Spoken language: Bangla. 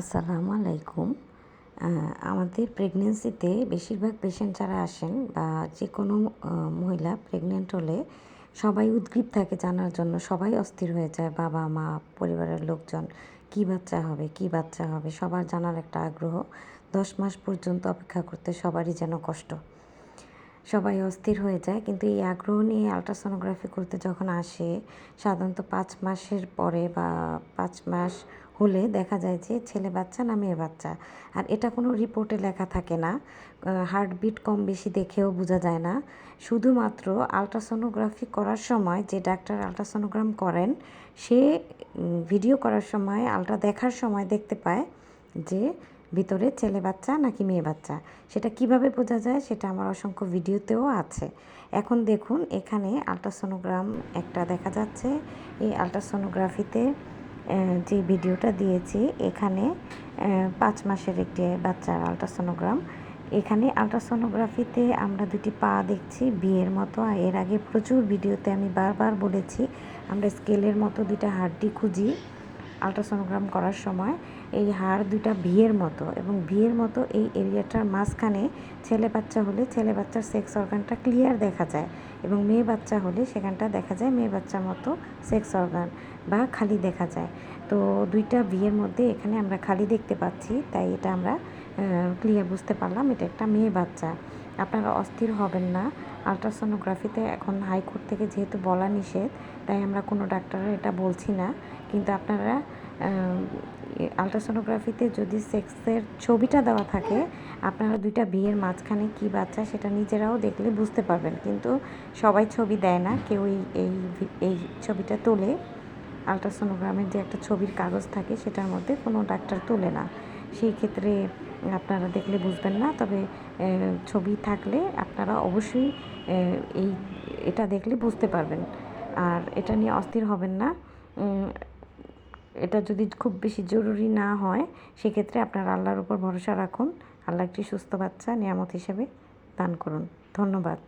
আসসালামু আলাইকুম। আমাদের প্রেগনেন্সিতে বেশিরভাগ পেশেন্ট যারা আসেন বা যে কোনো মহিলা প্রেগনেন্ট হলে সবাই উদ্গ্রীব থাকে জানার জন্য। সবাই অস্থির হয়ে যায়, বাবা, মা, পরিবারের লোকজন, কী বাচ্চা হবে, কী বাচ্চা হবে, সবার জানার একটা আগ্রহ। দশ মাস পর্যন্ত অপেক্ষা করতে সবারই যেন কষ্ট। সবাই অস্থির হয়ে যায়, কিন্তু এই আগ্রহ নিয়ে আলট্রাসোনোগ্রাফি করতে যখন আসে, সাধারণত পাঁচ মাসের পরে বা পাঁচ মাস হলে দেখা যায় যে ছেলে বাচ্চা না মেয়ে বাচ্চা। আর এটা কোনো রিপোর্টে লেখা থাকে না। হার্টবিট কম বেশি দেখেও বোঝা যায় না। শুধুমাত্র আলট্রাসোনোগ্রাফি করার সময় যে ডাক্তার আলট্রাসোনোগ্রাম করেন, সে ভিডিও করার সময় আলট্রা দেখার সময় দেখতে পায় যে ভিতরে ছেলে বাচ্চা নাকি মেয়ে বাচ্চা। সেটা কীভাবে বোঝা যায় সেটা আমার অসংখ্য ভিডিওতেও আছে। এখন দেখুন, এখানে আলট্রাসোনোগ্রাম একটা দেখা যাচ্ছে। এই আলট্রাসোনোগ্রাফিতে যে ভিডিওটা দিয়েছি, এখানে পাঁচ মাসের একটি বাচ্চার আলট্রাসোনোগ্রাম। এখানে আলট্রাসোনোগ্রাফিতে আমরা দুটি পা দেখছি, বিয়ের মতো এর আগে প্রচুর ভিডিওতে আমি বারবার বলেছি, আমরা স্কেলের মতো দুটা হাড্ডি খুঁজি আলট্রাসোনোগ্রাম করার সময়। এই হাড় দুটা ভিয়ের মতো এবং ভিয়ের মতো এই এরিয়াটার মাঝখানে ছেলে বাচ্চা হলে ছেলে বাচ্চার সেক্স অর্গানটা ক্লিয়ার দেখা যায় এবং মেয়ে বাচ্চা হলে সেখানটা দেখা যায় মেয়ে বাচ্চার মতো সেক্স অর্গান বা খালি দেখা যায়। তো দুইটা ভিয়ের মধ্যে এখানে আমরা খালি দেখতে পাচ্ছি, তাই এটা আমরা ক্লিয়ার বুঝতে পারলাম। এটা একটা মেয়ে বাচ্চা। আপনারা অস্থির হবেন না। আলট্রাসোনোগ্রাফিতে এখন হাইকোর্ট থেকে যেহেতু বলা নিষেধ, তাই আমরা কোনো ডাক্তারের এটা বলছি না। কিন্তু আপনারা আলট্রাসোনোগ্রাফিতে যদি সেক্সের ছবিটা দেওয়া থাকে, আপনারা দুইটা বিয়ের মাঝখানে কী বাচ্চা সেটা নিজেরাও দেখলে বুঝতে পারবেন। কিন্তু সবাই ছবি দেয় না, কেউ এই এই ছবিটা তোলে। আলট্রাসোনোগ্রামের যে একটা ছবির কাগজ থাকে, সেটার মধ্যে কোনো ডাক্তার তোলে না। সেই ক্ষেত্রে আপনারা দেখলে বুঝবেন না, তবে ছবি থাকলে আপনারা অবশ্যই এই, এটা দেখলে বুঝতে পারবেন। আর এটা নিয়ে অস্থির হবেন না। এটা যদি খুব বেশি জরুরি না হয়, সেক্ষেত্রে আপনার আল্লাহর উপর ভরসা রাখুন। আল্লাহ একটি সুস্থ বাচ্চা নিয়ামত হিসেবে দান করুন। ধন্যবাদ।